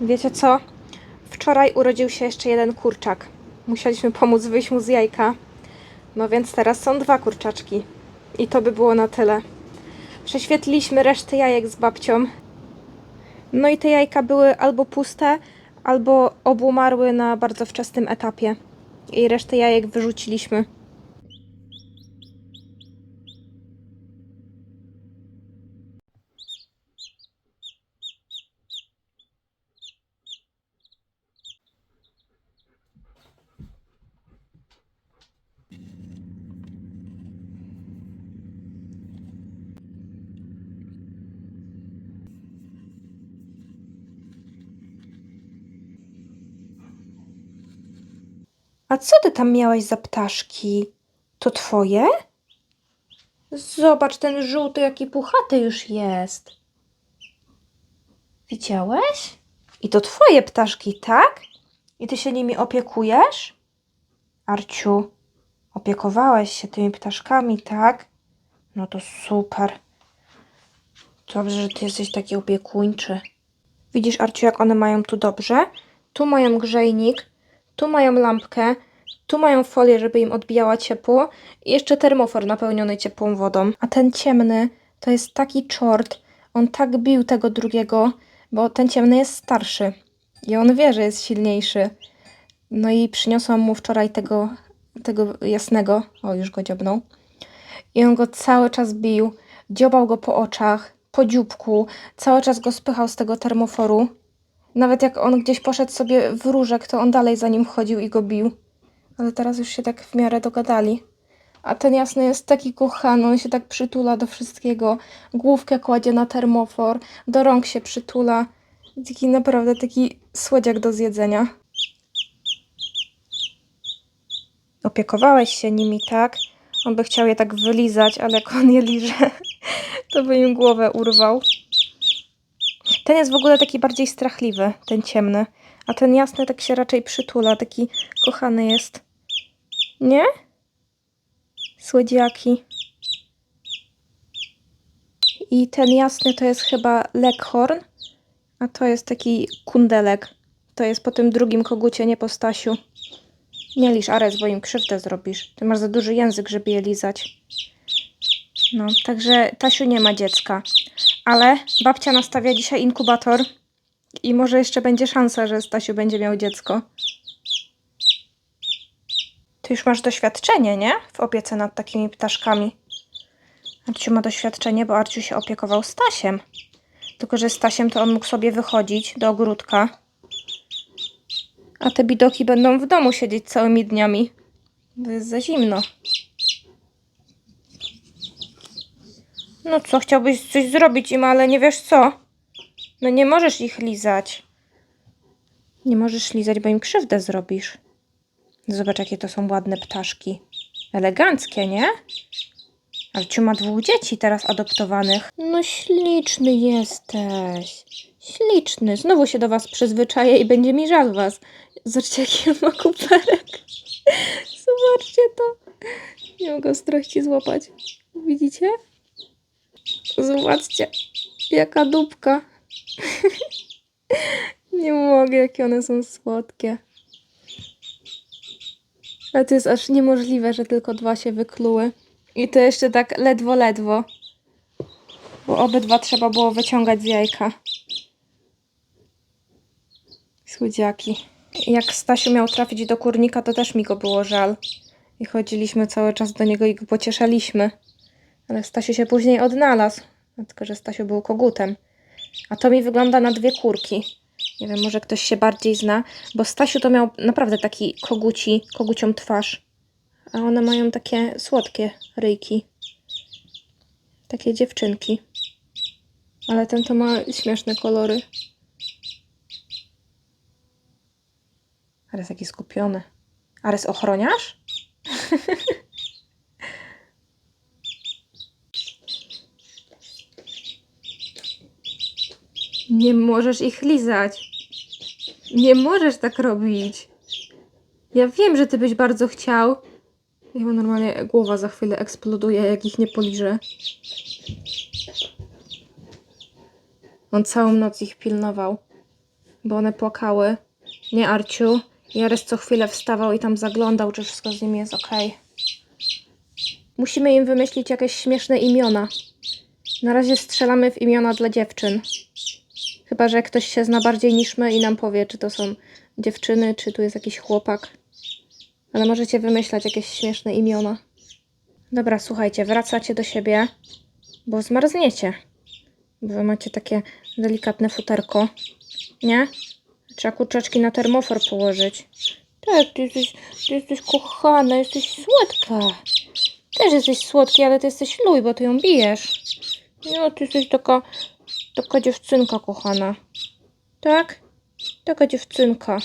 Wiecie co? Wczoraj urodził się jeszcze jeden kurczak. Musieliśmy pomóc wyjść mu z jajka. No więc teraz są dwa kurczaczki. I to by było na tyle. Prześwietliliśmy resztę jajek z babcią. No i te jajka były albo puste, albo obumarły na bardzo wczesnym etapie. I resztę jajek wyrzuciliśmy. A co ty tam miałeś za ptaszki? To twoje? Zobacz, ten żółty jaki puchaty już jest. Widziałeś? I to twoje ptaszki, tak? I ty się nimi opiekujesz? Arciu, opiekowałeś się tymi ptaszkami, tak? No to super. Dobrze, że ty jesteś taki opiekuńczy. Widzisz, Arciu, jak one mają tu dobrze? Tu mają grzejnik, tu mają lampkę, tu mają folię, żeby im odbijała ciepło i jeszcze termofor napełniony ciepłą wodą. A ten ciemny to jest taki czort. On tak bił tego drugiego, bo ten ciemny jest starszy i on wie, że jest silniejszy. No i przyniosłam mu wczoraj tego, tego jasnego. O, już go dziobnął. I on go cały czas bił, dziobał go po oczach, po dzióbku, cały czas go spychał z tego termoforu. Nawet jak on gdzieś poszedł sobie w różek, to on dalej za nim chodził i go bił. Ale teraz już się tak w miarę dogadali. A ten jasny jest taki kochany, on się tak przytula do wszystkiego. Główkę kładzie na termofor, do rąk się przytula. Taki naprawdę taki słodziak do zjedzenia. Opiekowałeś się nimi, tak? On by chciał je tak wylizać, ale jak on je liże, to by im głowę urwał. Ten jest w ogóle taki bardziej strachliwy, ten ciemny. A ten jasny tak się raczej przytula, taki kochany jest. Nie? Słodziaki. I ten jasny to jest chyba leghorn, a to jest taki kundelek. To jest po tym drugim kogucie, nie po Stasiu. Nie lisz, Ares, bo im krzywdę zrobisz. Ty masz za duży język, żeby je lizać. No, także Tasiu nie ma dziecka. Ale babcia nastawia dzisiaj inkubator i może jeszcze będzie szansa, że Stasiu będzie miał dziecko. Ty już masz doświadczenie, nie? W opiece nad takimi ptaszkami. Arciu ma doświadczenie, bo Arciu się opiekował Stasiem. Tylko, że Stasiem to on mógł sobie wychodzić do ogródka. A te bidoki będą w domu siedzieć całymi dniami. To jest za zimno. No co, chciałbyś coś zrobić im, ale nie wiesz co? No nie możesz ich lizać. Nie możesz lizać, bo im krzywdę zrobisz. Zobacz, jakie to są ładne ptaszki. Eleganckie, nie? Arciu ma dwóch dzieci teraz adoptowanych. No śliczny jesteś. Śliczny. Znowu się do was przyzwyczaję i będzie mi żal was. Zobaczcie, jaki ma kuperek. Zobaczcie to. Nie mogę ostrości złapać. Widzicie? Zobaczcie, jaka dupka. Nie mogę, jakie one są słodkie. Ale to jest aż niemożliwe, że tylko dwa się wykluły. I to jeszcze tak ledwo, ledwo. Bo obydwa trzeba było wyciągać z jajka. Słodziaki. Jak Stasiu miał trafić do kurnika, to też mi go było żal. I chodziliśmy cały czas do niego i go pocieszaliśmy. Ale Stasiu się później odnalazł. No, Tylko, że Stasiu był kogutem. A to mi wygląda na dwie kurki. Nie wiem, może ktoś się bardziej zna, bo Stasiu to miał naprawdę taki koguci, kogucią twarz. A one mają takie słodkie ryjki. Takie dziewczynki. Ale ten to ma śmieszne kolory. Ares jaki skupiony. Ares ochroniarz? Nie możesz ich lizać. Nie możesz tak robić. Ja wiem, że ty byś bardzo chciał. Jego normalnie głowa za chwilę eksploduje, jak ich nie poliżę. On całą noc ich pilnował. bo one płakały. Nie, Arciu? Jarys co chwilę wstawał i tam zaglądał, czy wszystko z nimi jest ok. Musimy im wymyślić jakieś śmieszne imiona. Na razie strzelamy w imiona dla dziewczyn. Chyba, że ktoś się zna bardziej niż my i nam powie, czy to są dziewczyny, czy tu jest jakiś chłopak. Ale możecie wymyślać jakieś śmieszne imiona. Dobra, słuchajcie, wracacie do siebie, bo zmarzniecie. Bo wy macie takie delikatne futerko. Nie? Trzeba kurczaczki na termofor położyć. Tak, ty jesteś, ty jesteś kochana, jesteś słodka. Też jesteś słodki, ale ty jesteś luj, bo ty ją bijesz. No, ty jesteś taka, taka dziewczynka kochana. Tak? Taka dziewczynka.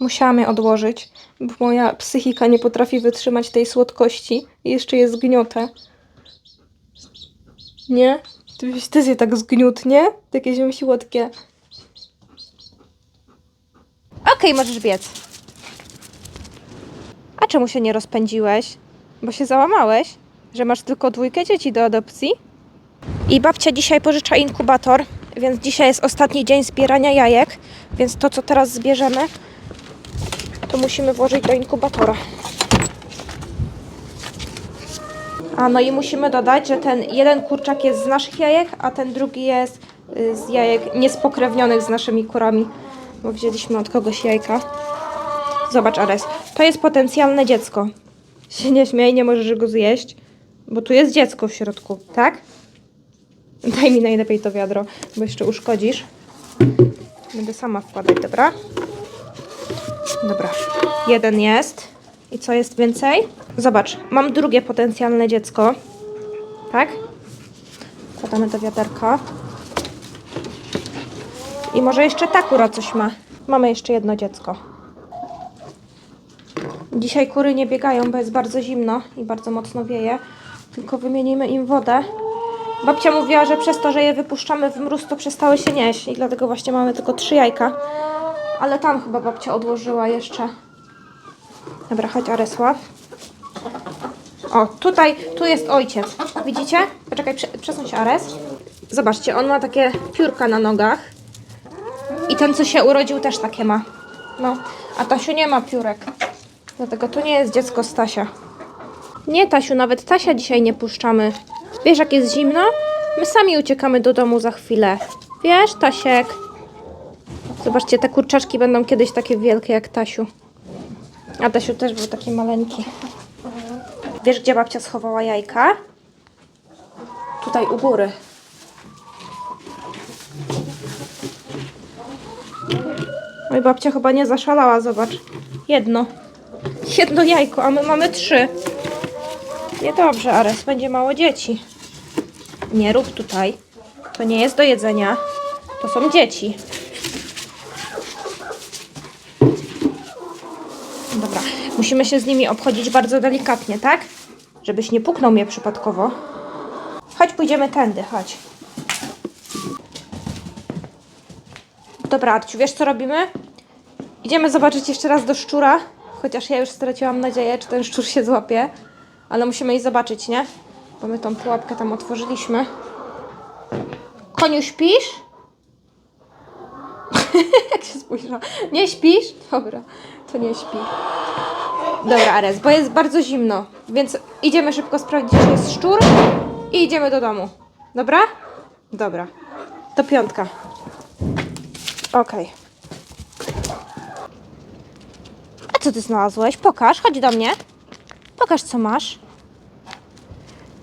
Musiałam je odłożyć, bo moja psychika nie potrafi wytrzymać tej słodkości i jeszcze jest zgniotę. Nie? Ty byś też je tak zgniótł, nie? Takie ziom słodkie. Okej, możesz biec. A czemu się nie rozpędziłeś? Bo się załamałeś? Że masz tylko dwójkę dzieci do adopcji? I babcia dzisiaj pożycza inkubator, więc dzisiaj jest ostatni dzień zbierania jajek, więc to, co teraz zbierzemy, to musimy włożyć do inkubatora. A no i musimy dodać, że ten jeden kurczak jest z naszych jajek, a ten drugi jest y, z jajek niespokrewnionych z naszymi kurami, bo wzięliśmy od kogoś jajka. Zobacz, Ares, to jest potencjalne dziecko. Się nie śmiej, nie możesz go zjeść, bo tu jest dziecko w środku, tak? Daj mi najlepiej to wiadro, bo jeszcze uszkodzisz. Będę sama wkładać, dobra? Dobra, jeden jest. I co jest więcej? Zobacz, mam drugie potencjalne dziecko. Tak? Wkładamy do wiaderka. I może jeszcze ta kura coś ma. Mamy jeszcze jedno dziecko. Dzisiaj kury nie biegają, bo jest bardzo zimno i bardzo mocno wieje. Tylko wymienimy im wodę. Babcia mówiła, że przez to, że je wypuszczamy w mróz, to przestały się nieść. I dlatego właśnie mamy tylko trzy jajka. Ale tam chyba babcia odłożyła jeszcze. Dobra, chodź Aresław. O, tutaj, tu jest ojciec. Widzicie? Poczekaj, prze, przesuń się Ares. Zobaczcie, on ma takie piórka na nogach. I ten, co się urodził, też takie ma. No, a Tasiu nie ma piórek. Dlatego to nie jest dziecko Stasia. Nie, Tasiu, nawet Tasia dzisiaj nie puszczamy. Wiesz, jak jest zimno? My sami uciekamy do domu za chwilę. Wiesz, Tasiek? Zobaczcie, te kurczaczki będą kiedyś takie wielkie jak Tasiu. A Tasiu też był taki maleńki. Wiesz, gdzie babcia schowała jajka? Tutaj u góry. Oj, babcia chyba nie zaszalała, zobacz. Jedno. Jedno jajko, a my mamy trzy. Niedobrze, Ares, będzie mało dzieci. Nie rób tutaj. To nie jest do jedzenia. To są dzieci. Dobra, musimy się z nimi obchodzić bardzo delikatnie, tak? Żebyś nie puknął mnie przypadkowo. Chodź, pójdziemy tędy, chodź. Dobra, Arciu, wiesz co robimy? Idziemy zobaczyć jeszcze raz do szczura. Chociaż ja już straciłam nadzieję, czy ten szczur się złapie. Ale musimy iść zobaczyć, nie? Bo my tą pułapkę tam otworzyliśmy. Koniu, śpisz? Jak się spojrzała. Nie śpisz? Dobra, to nie śpi. Dobra, Ares, bo jest bardzo zimno, więc idziemy szybko sprawdzić, czy jest szczur i idziemy do domu. Dobra? Dobra. To piątka. Okej. A co ty znalazłeś? Pokaż, chodź do mnie. Pokaż, co masz.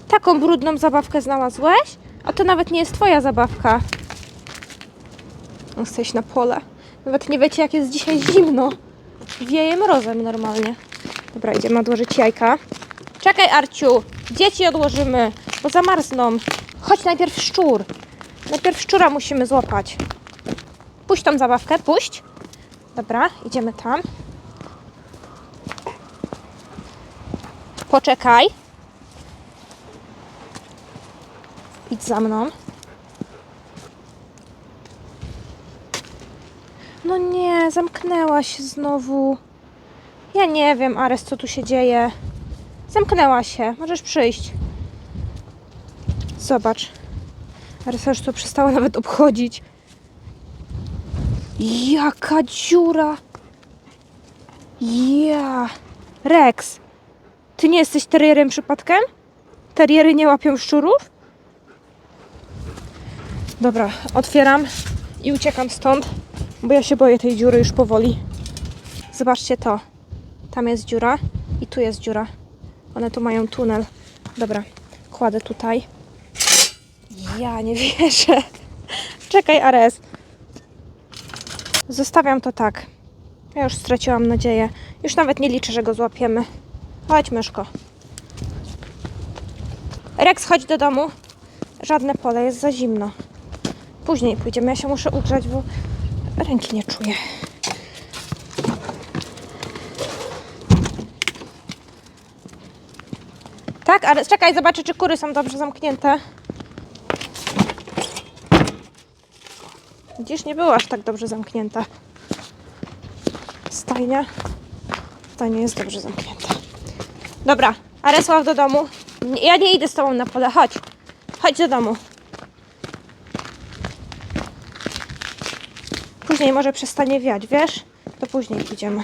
Taką brudną zabawkę znalazłeś? A to nawet nie jest twoja zabawka. No, chcesz na pole. Nawet nie wiecie, jak jest dzisiaj zimno. Wieje mrozem normalnie. Dobra, idziemy odłożyć jajka. Czekaj, Arciu. Dzieci odłożymy, bo zamarzną. Chodź najpierw szczur. Najpierw szczura musimy złapać. Puść tą zabawkę, puść. Dobra, idziemy tam. Poczekaj. Idź za mną. No nie, zamknęła się znowu. Ja nie wiem, Ares, co tu się dzieje. Zamknęła się. Możesz przyjść. Zobacz. Aresa już to przestała nawet obchodzić. Jaka dziura! Ja! Rex! Ty nie jesteś terierem przypadkiem? Teriery nie łapią szczurów? Dobra, otwieram i uciekam stąd, bo ja się boję tej dziury już powoli. Zobaczcie to. Tam jest dziura i tu jest dziura. One tu mają tunel. Dobra, kładę tutaj. Ja nie wierzę. Czekaj, Ares. Zostawiam to tak. Ja już straciłam nadzieję. Już nawet nie liczę, że go złapiemy. Chodź, myszko. Rex, chodź do domu. Żadne pole, jest za zimno. Później pójdziemy. Ja się muszę ugrzać, bo ręki nie czuję. Tak, ale czekaj, zobaczę, czy kury są dobrze zamknięte. Dziś nie była aż tak dobrze zamknięta. Stajnia. Stajnia jest dobrze zamknięta. Dobra, Aresław do domu. Ja nie idę z tobą na pole, chodź. Chodź do domu. Później może przestanie wiać, wiesz? To później pójdziemy.